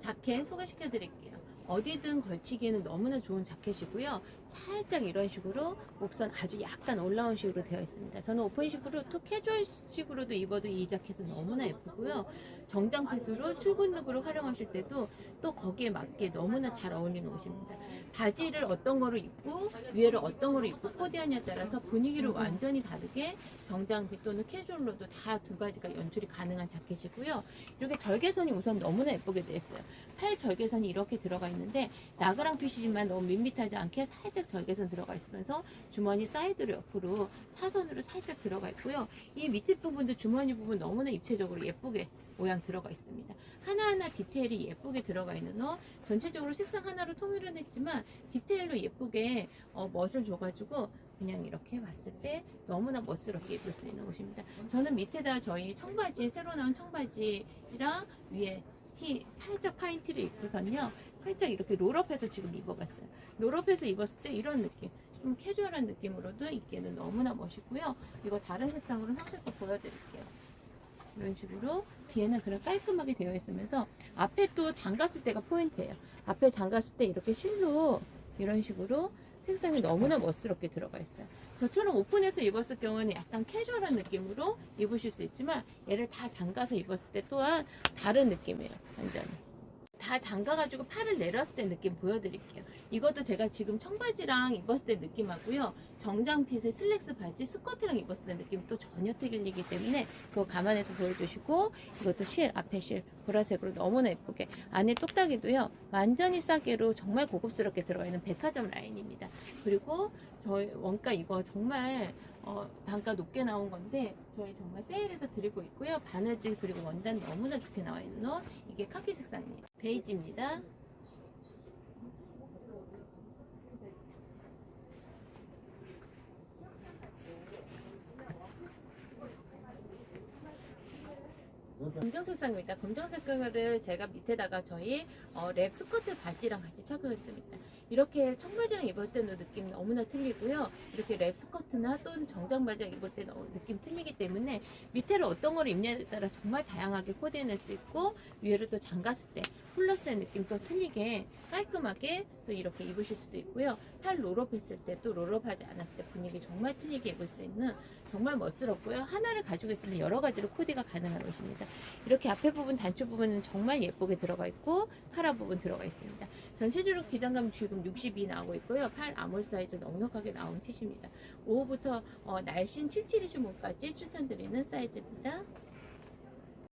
자켓 소개시켜 드릴게요. 어디든 걸치기에는 너무나 좋은 자켓이고요. 살짝 이런 식으로 목선 아주 약간 올라온 식으로 되어 있습니다. 저는 오픈식으로 툭 캐주얼식으로도 입어도 이 자켓은 너무나 예쁘고요. 정장 핏으로 출근룩으로 활용하실 때도 또 거기에 맞게 너무나 잘 어울리는 옷입니다. 바지를 어떤 거로 입고 위에를 어떤 거로 입고 코디하냐에 따라서 분위기를 완전히 다르게 정장 핏 또는 캐주얼로도 다 두 가지가 연출이 가능한 자켓이고요. 이렇게 절개선이 우선 너무나 예쁘게 되어 있어요. 팔 절개선이 이렇게 들어가 있는데 나그랑 핏이지만 너무 밋밋하지 않게 살짝 절개선 들어가 있으면서 주머니 사이드로 옆으로 사선으로 살짝 들어가 있고요. 이 밑에 부분도 주머니 부분 너무나 입체적으로 예쁘게 모양 들어가 있습니다. 하나하나 디테일이 예쁘게 들어가 있는 옷. 전체적으로 색상 하나로 통일은 했지만 디테일로 예쁘게 어, 멋을 줘가지고 그냥 이렇게 봤을 때 너무나 멋스럽게 입을 수 있는 옷입니다. 저는 밑에다 저희 청바지 새로 나온 청바지랑 위에 티 살짝 파인 티를 입고선요 살짝 이렇게 롤업해서 지금 입어봤어요. 롤업해서 입었을 때 이런 느낌. 좀 캐주얼한 느낌으로도 입기에는 너무나 멋있고요. 이거 다른 색상으로 상세껏 보여드릴게요. 이런 식으로 뒤에는 그냥 깔끔하게 되어 있으면서 앞에 또 잠갔을 때가 포인트예요. 앞에 잠갔을 때 이렇게 실로 이런 식으로 색상이 너무나 멋스럽게 들어가 있어요. 저처럼 오픈해서 입었을 경우는 약간 캐주얼한 느낌으로 입으실 수 있지만 얘를 다 잠가서 입었을 때 또한 다른 느낌이에요. 완전히. 다 잠가가지고 팔을 내렸을 때 느낌 보여드릴게요. 이것도 제가 지금 청바지랑 입었을 때 느낌하고요. 정장핏의 슬랙스 바지, 스커트랑 입었을 때 느낌 또 전혀 틀리기 때문에 그거 감안해서 보여주시고 이것도 실, 앞에 실 보라색으로 너무나 예쁘게 안에 똑딱이도요. 완전히 싸게로 정말 고급스럽게 들어가 있는 백화점 라인입니다. 그리고 저희 원가 이거 정말 어, 단가 높게 나온 건데 저희 정말 세일해서 드리고 있고요. 바느질 그리고 원단 너무나 좋게 나와 있는 옷 이게 카키 색상입니다. 베이지입니다. 검정 색 상입니다. 검정 색깔을 제가 밑에다가 저희 어, 랩 스커트 바지랑 같이 착용했습니다. 이렇게 청바지랑 입을 때도 느낌 너무나 틀리고요. 이렇게 랩 스커트나 또는 정장 바지랑 입을 때 느낌 틀리기 때문에 밑에를 어떤 걸 입냐에 따라 정말 다양하게 코디해낼 수 있고 위에를 또 잠갔을 때 플러스 된 느낌 또 틀리게 깔끔하게 또 이렇게 입으실 수도 있고요. 팔 롤업 했을 때 또 롤업하지 않았을 때 분위기 정말 틀리게 입을 수 있는 정말 멋스럽고요. 하나를 가지고 있으면 여러 가지로 코디가 가능한 옷입니다. 이렇게 앞에 부분 단추 부분은 정말 예쁘게 들어가 있고 카라 부분 들어가 있습니다. 전체적으로 기장감 지금 62 나오고 있고요. 팔 아몰 사이즈 넉넉하게 나온 핏입니다. 5호부터 어, 날씬 77이신 분까지 추천드리는 사이즈입니다.